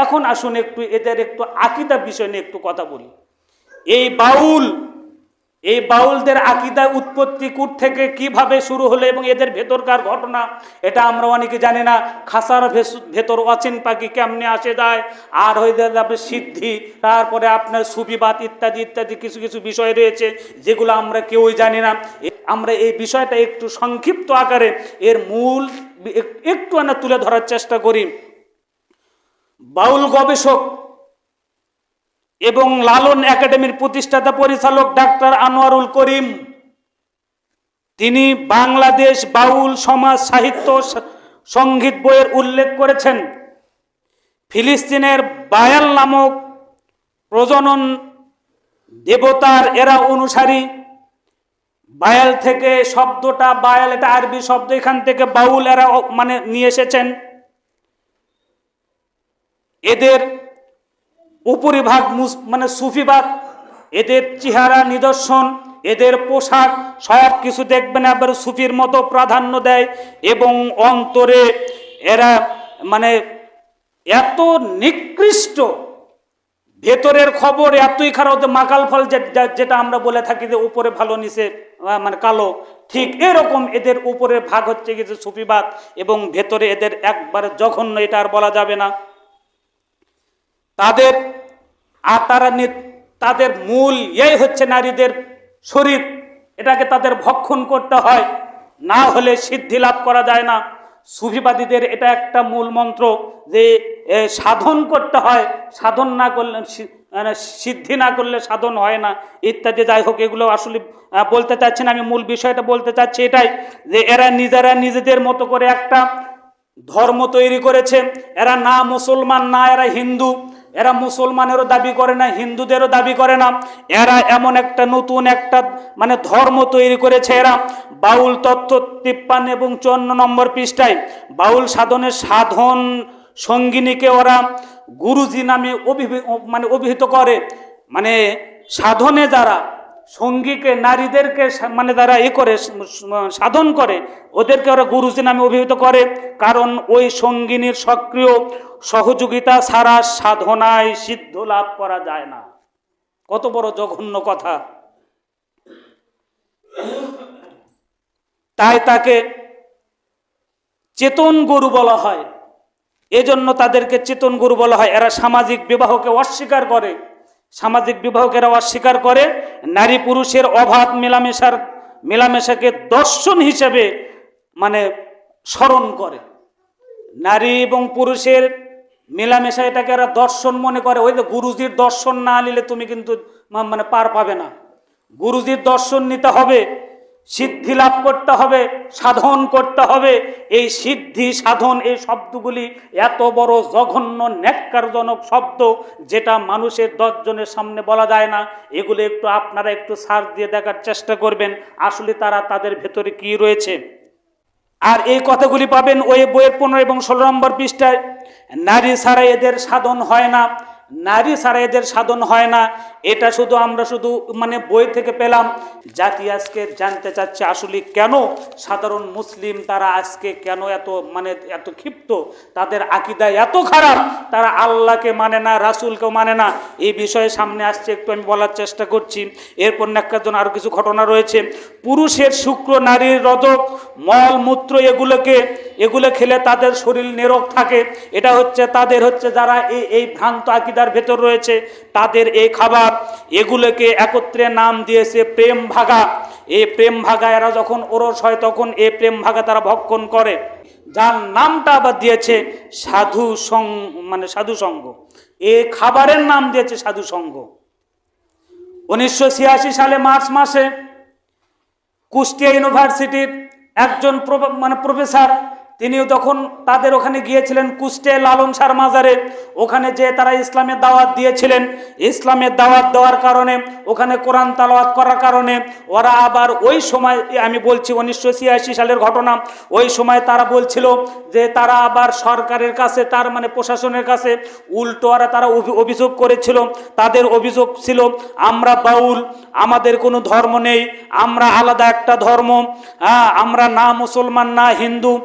এখন আসুন একটু, এদের একটু আকিদা বিষয় নিয়ে একটু কথা বলি। এই বাউল, এই বাউলদের আকিদা উৎপত্তি কুট থেকে কীভাবে শুরু হলো এবং এদের ভেতরকার ঘটনা, এটা আমরা অনেকে জানি না। খাসার ভেতর অচিন পাখি কেমনে আসে যায়, আর হয়ে যাবে সিদ্ধি, তারপরে আপনার সুবিবাদ ইত্যাদি ইত্যাদি কিছু কিছু বিষয় রয়েছে, যেগুলো আমরা কেউই জানি না। আমরা এই বিষয়টা একটু সংক্ষিপ্ত আকারে এর মূল এক- একটু আনা তুলে ধরার চেষ্টা করি। বাউল গবেষক এবং লালন একাডেমির প্রতিষ্ঠাতা পরিচালক ডাক্তার আনোয়ারুল করিম, তিনি বাংলাদেশ বাউল সমাজ সাহিত্য সংগীত বইয়ের উল্লেখ করেছেন। ফিলিস্তিনের বায়াল নামক প্রজনন দেবতার এরা অনুসারী। বায়াল থেকে শব্দটা, বায়াল এটা আরবি শব্দ, এখান থেকে বাউল এরা মানে নিয়ে এসেছেন। এদের উপরিভাগ মানে সুফিবাদ, এদের চেহারা নিদর্শন, এদের পোশাক, সব কিছু দেখবেন আবার সুফির মতো প্রাধান্য দেয় এবং অন্তরে এরা মানে এত নিকৃষ্ট। ভেতরের খবর এতই খারাপ যে মাকাল ফল যেটা আমরা বলে থাকি যে উপরে ভালো, নিচে মানে কালো, ঠিক এরকম এদের উপরে ভাগ হচ্ছে কিছু সুফিবাদ এবং ভেতরে এদের একবারে জঘন্য, এটা আর বলা যাবে না। তাদের আর তারা তাদের মূল এই হচ্ছে নারীদের শরীর। এটাকে তাদের ভক্ষণ করতে হয়। না হলে সিদ্ধি লাভ করা যায় না। সুফিবাদীদের এটা একটা মূল মন্ত্র যে সাধন করতে হয়। সাধন না করলে মানে সিদ্ধি না করলে সাধন হয় না। ইত্যাদি। যাই হোক, এগুলো আসলে বলতে চাচ্ছি না। আমি মূল বিষয়টা বলতে চাচ্ছি এটাই যে, এরা নিজেরা নিজেদের মতো করে একটা ধর্ম তৈরি করেছে। এরা না মুসলমান, না এরা হিন্দু। এরা মুসলমানেরও দাবি করে না, হিন্দুদেরও দাবি করে না। এরা এমন একটা নতুন একটা মানে ধর্ম তৈরি করেছে এরা। বাউল তত্ত্ব তিপ্পান্ন এবং চুয়ান্ন নম্বর পৃষ্ঠায় বাউল সাধনের সাধন সঙ্গিনীকে ওরা গুরুজি নামে অভিহি মানে অভিহিত করে। মানে সাধনে যারা সঙ্গীকে, নারীদেরকে মানে তারা এ করে সাধন করে, ওদেরকে ওরা গুরুজি নামে অভিহিত করে। কারণ ওই সঙ্গিনীর সক্রিয় সহযোগিতা ছাড়া সাধনায় সিদ্ধ লাভ করা যায় না। কত বড় জঘন্য কথা। তাই তাকে চেতন গুরু বলা হয়। এজন্য তাদেরকে চেতন গুরু বলা হয়। এরা সামাজিক বিবাহকে অস্বীকার করে। সামাজিক বিভাগেরাও অস্বীকার করে, নারী পুরুষের অভাব মেলামেশার, মেলামেশাকে দর্শন হিসেবে মানে স্মরণ করে। নারী এবং পুরুষের মেলামেশা এটাকে এরা দর্শন মনে করে। ওই যে গুরুজির দর্শন না নিলে তুমি কিন্তু মানে পার পাবে না। গুরুজির দর্শন নিতে হবে। সিদ্ধি লাভ করতে হবে, সাধন করতে হবে। এই সিদ্ধি, সাধন, এই শব্দগুলি এত বড় জঘন্য, ন্যাক্কারজনক শব্দ যেটা মানুষের দশজনের সামনে বলা যায় না। এগুলো একটু আপনারা একটু সার্চ দিয়ে দেখার চেষ্টা করবেন, আসলে তারা তাদের ভেতরে কি রয়েছে। আর এই কথাগুলি পাবেন ওই বইয়ের পনেরো এবং ষোলো নম্বর পৃষ্ঠায়, নারী ছাড়া এদের সাধন হয় না। নারী ছাড়া এদের সাধন হয় না। এটা শুধু আমরা শুধু মানে বই থেকে পেলাম। জাতি আজকে জানতে চাচ্ছে আসলে কেন সাধারণ মুসলিম তারা আজকে কেন এত মানে এত ক্ষিপ্ত? তাদের আকিদা এত খারাপ। তারা আল্লাহকে মানে না, রাসুলকেও মানে না। এই বিষয়ে সামনে আসছে, একটু আমি বলার চেষ্টা করছি। এরপর জন্য আরও কিছু ঘটনা রয়েছে। পুরুষের শুক্র নারীর রজক, মল, মূত্র এগুলোকে, এগুলো খেলে তাদের শরীর নিরোগ থাকে। এটা হচ্ছে তাদের হচ্ছে যারা এই এই ভ্রান্ত আকিদার ভেতর রয়েছে, তাদের এই খাবার, এগুলোকে একত্রে নাম দিয়েছে প্রেম ভাগা। এই প্রেম ভাগা এরা যখন ওরস হয়, তখন এই প্রেম ভাগা তারা ভক্ষণ করে। যার নামটা আবার দিয়েছে সাধু সং মানে সাধু সঙ্গ। এই খাবারের নাম দিয়েছে সাধু সঙ্গ। উনিশশো সালে মার্চ মাসে কুষ্টিয়া ইউনিভার্সিটির একজন মানে প্রফেসর তিনিও তখন তাদের ওখানে গিয়েছিলেন কুষ্টিয়া লালন সার মাজারে। ওখানে যে তারা ইসলামের দাওয়াত দিয়েছিলেন। ইসলামের দাওয়াত দেওয়ার কারণে, ওখানে কোরআন তালাওয়াত করার কারণে ওরা আবার ওই সময়, আমি বলছি উনিশশো ছিয়াশি সালের ঘটনা, ওই সময় তারা বলছিল যে তারা আবার সরকারের কাছে, তার মানে প্রশাসনের কাছে উল্টো ওরা তারা অভি- অভিযোগ করেছিল। তাদের অভিযোগ ছিল, আমরা বাউল, আমাদের কোনো ধর্ম নেই, আমরা আলাদা একটা ধর্ম হ্যাঁ আমরা না মুসলমান, না হিন্দু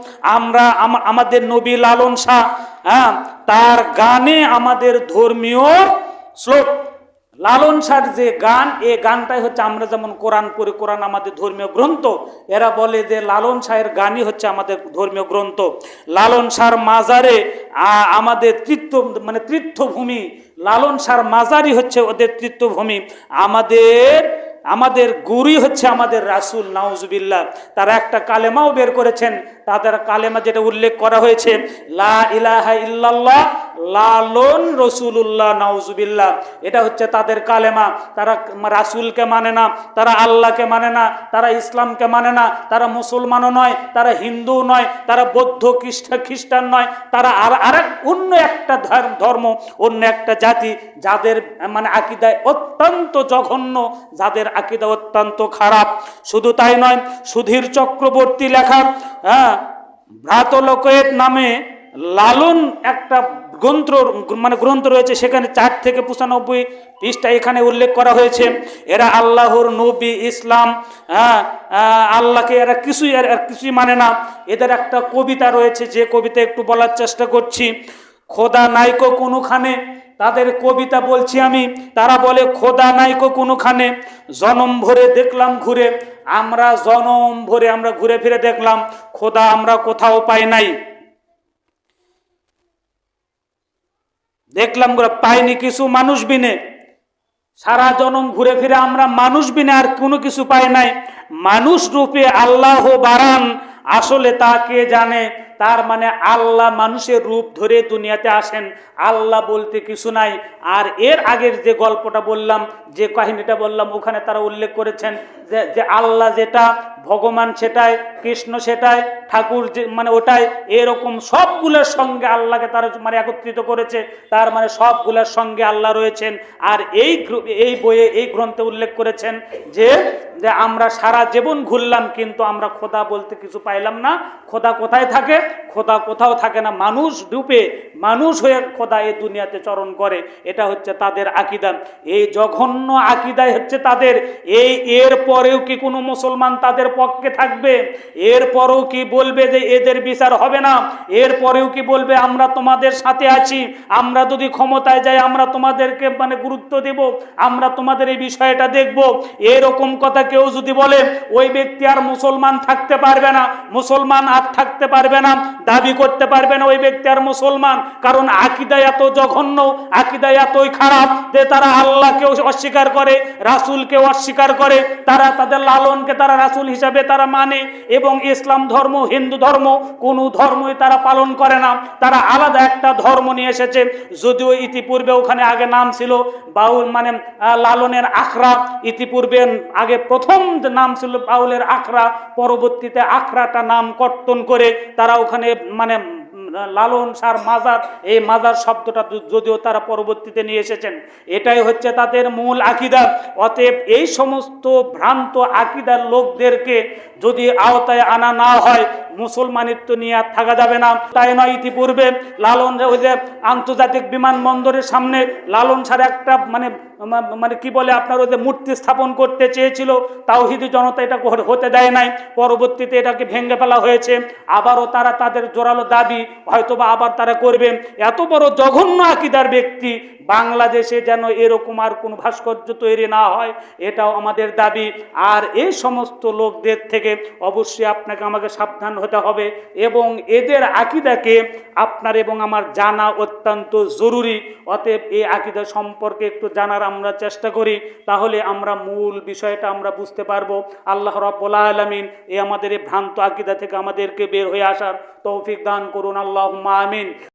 আমরা আমাদের নবী লালন শাহ হ্যাঁ তার গানে আমাদের ধর্মীয় শ্লোক। লালন শাহর যে গান এই গানটাই হচ্ছে আমরা যেমন কোরআন পড়ি, কোরআন আমাদের ধর্মীয় গ্রন্থ, এরা বলে যে লালন শাহের গানই হচ্ছে আমাদের ধর্মীয় গ্রন্থ। লালন শাহর মাজারে আমাদের তীর্থ মানে তীর্থভূমি লালন শাহর মাজারই হচ্ছে ওদের তীর্থভূমি আমাদের আমাদের গুরুই হচ্ছে আমাদের রাসুল, নাউজুবিল্লাহ। তারা একটা কালেমাও বের করেছেন। তাদের কালেমা যেটা উল্লেখ করা হয়েছে, লা ইলাহা ইল্লাল্লাহ লালন রসুল্লাহ নাউজুবিল্লাহ। এটা হচ্ছে তাদের কালেমা। তারা রাসুলকে মানে না, তারা আল্লাহকে মানে না, তারা ইসলামকে মানে না, তারা মুসলমানও নয়, তারা হিন্দু নয়, তারা বৌদ্ধ খ্রিস্ট, খ্রিস্টান নয়, তারা আর আরেক অন্য একটা ধর- ধর্ম, অন্য একটা জাতি, যাদের মানে আকিদায় অত্যন্ত জঘন্য, যাদের আকিদা অত্যন্ত খারাপ। শুধু তাই নয়, সুধীর চক্রবর্তী লেখা হ্যাঁ ভ্রাতলোকের নামে লালন একটা গ্রন্থ মানে গ্রন্থ রয়েছে, সেখানে চার থেকে পঁচানব্বই পৃষ্ঠা এখানে উল্লেখ করা হয়েছে। এরা আল্লাহর নবী, ইসলাম হ্যাঁ আল্লাহকে এরা কিছুই কিছুই মানে না। এদের একটা কবিতা রয়েছে, যে কবিতা একটু বলার চেষ্টা করছি। খোদা নাইকো কোনোখানে? তাদের কবিতা বলছি আমি। তারা বলে, খোদা নাইকো কোনোখানে? জনম ভরে দেখলাম ঘুরে। আমরা জনম ভরে আমরা ঘুরে ফিরে দেখলাম। খোদা আমরা কোথাও পাই নাই। দেখলাম ঘুরে পাইনি কিছু মানুষ বিনে। সারা জনম ঘুরে ফিরে আমরা মানুষ বিনে আর কোনো কিছু পাই নাই। মানুষ রূপে আল্লাহ বারান আসলে তা কে জানে? তার মানে আল্লাহ মানুষের রূপ ধরে দুনিয়াতে আসেন। আল্লাহ বলতে কিছু নাই। আর এর আগের যে গল্পটা বললাম, যে কাহিনীটা বললাম, ওখানে তারা উল্লেখ করেছেন যে আল্লাহ যেটা ভগবান সেটায় কৃষ্ণ সেটায় ঠাকুর যে মানে ওটাই, এরকম সবগুলোর সঙ্গে আল্লাহকে তারা মানে একত্রিত করেছে, তার মানে সবগুলোর সঙ্গে আল্লাহ রয়েছেন। আর এই এই বইয়ে এই গ্রন্থে উল্লেখ করেছেন যে যে আমরা সারা জীবন ঘুরলাম, কিন্তু আমরা খোদা বলতে কিছু পাইলাম না। খোদা কোথায় থাকে? খোদা কোথাও থাকে না। মানুষ রূপে মানুষ হয়ে খোদা এই দুনিয়াতে চরণ করে, এটা হচ্ছে তাদের আকিদা। এই জঘন্য আকিদাই হচ্ছে তাদের। এই এর পরেও কি কোনো মুসলমান তাদের পক্ষে থাকবে? এর পরেও কি বলবে যে এদের বিচার হবে না? এর পরেও কি বলবে, আমরা তোমাদের সাথে আছি। আমরা যদি ক্ষমতায় যাই, আমরা তোমাদেরকে মানে গুরুত্ব দেব। আমরা তোমাদের এই বিষয়টা দেখব। এরকম কথা কেউ যদি বলে, ওই ব্যক্তি আর মুসলমান থাকতে পারবে না, মুসলমান আর থাকতে পারবে না, দাবি করতে পারবে না, ওই ব্যক্তি আর মুসলমান কারণ আকিদা এত জঘন্য, আকিদা এতই খারাপ যে তারা আল্লাহকেও অস্বীকার করে, রাসূলকেও অস্বীকার করে, তারা তাদের লালনকে তারা রাসূল হিসাবে তারা মানে এবং ইসলাম ধর্ম, হিন্দু ধর্ম, কোনো ধর্মই তারা পালন করে না। তারা আলাদা একটা ধর্ম নিয়ে এসেছে, যদিও ইতিপূর্বে ওখানে আগে নাম ছিল বাউল মানে লালনের আখড়া। ইতিপূর্বে আগে প্রথম নাম ছিল বাউলের আখড়া, পরবর্তীতে আখড়াটা নাম কর্তন করে তারা ওখানে মানে লালন সার মাজার, এই মাজার শব্দটা যদিও তারা পরবর্তীতে নিয়ে এসেছেন, এটাই হচ্ছে তাদের মূল আকিদা। অতএব এই সমস্ত ভ্রান্ত আকিদার লোকদেরকে যদি আওতায় আনা না হয় মুসলমানিত্ব নিয়ে আর থাকা যাবে না। তাই নয়, ইতিপূর্বে লালন ওই যে আন্তর্জাতিক বিমানবন্দরের সামনে লালন সার একটা মানে মানে কি বলে আপনার ওই যে মূর্তি স্থাপন করতে চেয়েছিল তাও তাওহিদি জনতা এটা হতে দেয় নাই। পরবর্তীতে এটাকে ভেঙে ফেলা হয়েছে। আবারও তারা তাদের জোরালো দাবি হয়তোবা আবার তারা করবে। এত বড় জঘন্য আকিদার ব্যক্তি বাংলাদেশে যেন এরকম আর কোনো ভাস্কর্য তৈরি না হয়, এটাও আমাদের দাবি। আর এই সমস্ত লোকদের থেকে অবশ্যই আপনাকে আমাকে সাবধান হতে হবে এবং এদের আকিদাকে আপনার এবং আমার জানা অত্যন্ত জরুরি। অতএব এই আকিদা সম্পর্কে একটু জানার আমরা চেষ্টা করি, তাহলে আমরা মূল বিষয়টা আমরা বুঝতে পারব। আল্লাহ রব্বুল আলমিন এই আমাদের এই ভ্রান্ত আকিদা থেকে আমাদেরকে বের হয়ে আসার তৌফিক দান করুন। আল্লাহ আমিন।